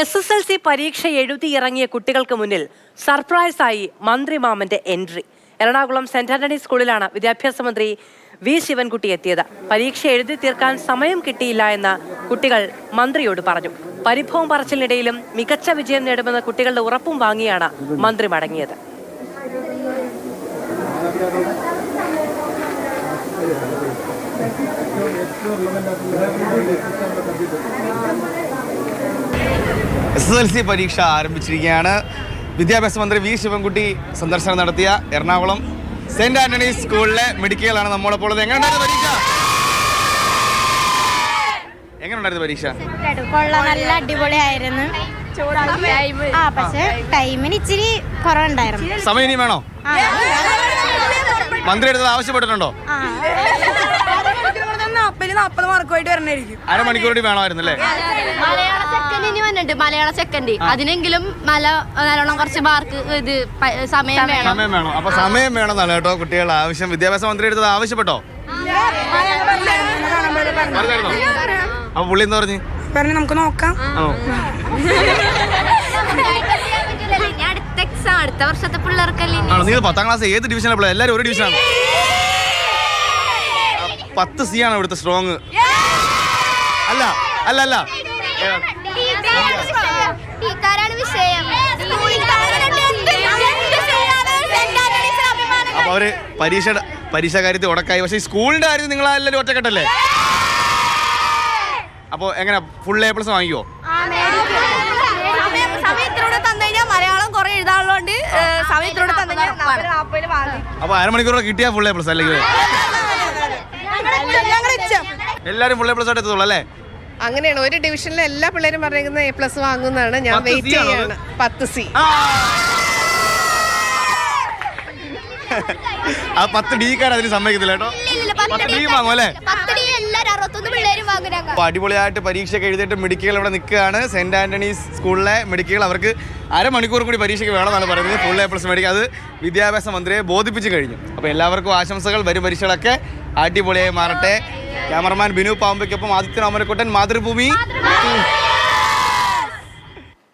S S L C പരീക്ഷ എഴുതിയിറങ്ങിയ കുട്ടികൾക്ക് മുന്നിൽ സർപ്രൈസായി മന്ത്രി മാമന്റെ എൻട്രി. എറണാകുളം സെന്റ് ആന്റണി സ്കൂളിലാണ് വിദ്യാഭ്യാസ മന്ത്രി വി ശിവൻകുട്ടി എത്തിയത്. പരീക്ഷ എഴുതി തീർക്കാൻ സമയം കിട്ടിയില്ല എന്ന് കുട്ടികൾ മന്ത്രിയോട് പറഞ്ഞു. പരിഭവം പറച്ചിലിനിടയിലും മികച്ച വിജയം നേടുമെന്ന കുട്ടികളുടെ ഉറപ്പും വാങ്ങിയാണ് മന്ത്രി മടങ്ങിയത്. എസ് എസ് എൽ സി പരീക്ഷ ആരംഭിച്ചിരിക്കുകയാണ്. വിദ്യാഭ്യാസ മന്ത്രി വി ശിവൻകുട്ടി സന്ദർശനം നടത്തിയ എറണാകുളം സെന്റ് ആന്റണി സ്കൂളിലെ മെഡിക്കലാണ് നമ്മളപ്പോൾ ഉള്ളത് എങ്ങനെയുണ്ടായിരുന്നു പരീക്ഷ? എങ്ങനെയുണ്ടായിരുന്നു പരീക്ഷ? നല്ല അടിപൊളിയായിരുന്നു. ആ പക്ഷെ ടൈമിന് ഇച്ചിരി കുറവുണ്ടായിരുന്നു. സമയം ഇനി വേണോ. മന്ത്രി എടുത്തത് ആവശ്യപ്പെട്ടിട്ടുണ്ടോ? ആ. നാപ്പതിൽ നാപ്പത് മാർക്കുമായിട്ട് വരണായിരിക്കും. അരമണിക്കൂർ കൂടി വേണമായിരുന്നു അല്ലേ മലയാള സെക്കൻഡ് ഇനി വന്നിട്ടുണ്ട്. മലയാള സെക്കൻഡ് അതിനെങ്കിലും മല നല്ലോണം കുറച്ച് മാർക്ക് ഇത് പ- സമയം വേണം. സമയം വേണം. അപ്പൊ സമയം വേണമെന്നല്ല കേട്ടോ കുട്ടികളുടെ ആവശ്യം വിദ്യാഭ്യാസ മന്ത്രി എടുത്തത് ആവശ്യപ്പെട്ടോ? പറഞ്ഞായിരുന്നോ? അപ്പൊ പുള്ളി എന്താ പറഞ്ഞു? പറഞ്ഞു നമുക്ക് നോക്കാം. ഇനി അടുത്ത എക്സാം അടുത്ത വർഷത്തെ പിള്ളേർക്കല്ലേ ഇനി ആണോ? നിങ്ങൾ പത്താം ക്ലാസ് ഏത് ഡിവിഷനാണ് പിള്ളേർ എല്ലാവരും ഒരു ഡിവിഷനാണ് പത്ത് സി ആണ് ഇവിടുത്തെ സ്ട്രോങ് അല്ല അല്ല അല്ല അപ്പൊ അവർ പരീക്ഷയുടെ പരീക്ഷ കാര്യത്തിൽ ഉടക്കായി പക്ഷെ ഈ സ്കൂളിന്റെ കാര്യത്തിൽ നിങ്ങൾ എല്ലാവരും ഒറ്റക്കെട്ടല്ലേ അപ്പൊ എങ്ങനെ ഫുൾ എ പ്ലസ് വാങ്ങിക്കോ സമയത്തിലൂടെ തന്നു കഴിഞ്ഞാൽ മലയാളം കുറെ എഴുതാനുള്ളതുകൊണ്ട് സമയത്തിലൂടെ അപ്പൊ അരമണിക്കൂറോടെ കിട്ടിയാ ഫുൾ എ പ്ലസ് അല്ലെങ്കിൽ എല്ലാവരും ഫുൾ എ പ്ലസ് ആയിട്ട് എത്തുള്ളൂ അല്ലേ? അങ്ങനെയാണ്. ഒരു ഡിവിഷനിലെ എല്ലാ പിള്ളേരും പറയുന്നത് എ പ്ലസ് വാങ്ങുന്നതാണ്. ഞാൻ പത്ത് വെയിറ്റ് C ആണോ ചെയ്യാണ്. പത്ത് സി ആ. പത്ത് ഡിക്കാർ അതിന് സമ്മതിക്കത്തില്ല കേട്ടോ. പത്ത് ഡി വാങ്ങും അല്ലേ? എല്ലാരും അറുപത്തൊന്ന് പിള്ളേരും വാങ്ങുരാങ്ക അപ്പോൾ അടിപൊളിയായിട്ട് പരീക്ഷയൊക്കെ എഴുതിയിട്ട് മെഡിക്കൽ ഇവിടെ നിൽക്കുകയാണ്. സെന്റ് ആന്റണീസ് സ്കൂളിലെ മെഡിക്കൽ അവർക്ക് അരമണിക്കൂർ കൂടി പരീക്ഷയ്ക്ക് വേണമെന്നാണ് പറയുന്നത്. ഫുൾ എ പ്ലസ് മെഡിക്കൽ അത് വിദ്യാഭ്യാസ മന്ത്രിയെ ബോധിപ്പിച്ചു കഴിഞ്ഞു. അപ്പോൾ എല്ലാവർക്കും ആശംസകൾ. വരും പരീക്ഷകളൊക്കെ അടിപൊളിയായി മാറട്ടെ. ക്യാമറമാൻ ബിനു പാമ്പയ്ക്കൊപ്പം ആദിത്യൻ അമരക്കുട്ടൻ മാതൃഭൂമി.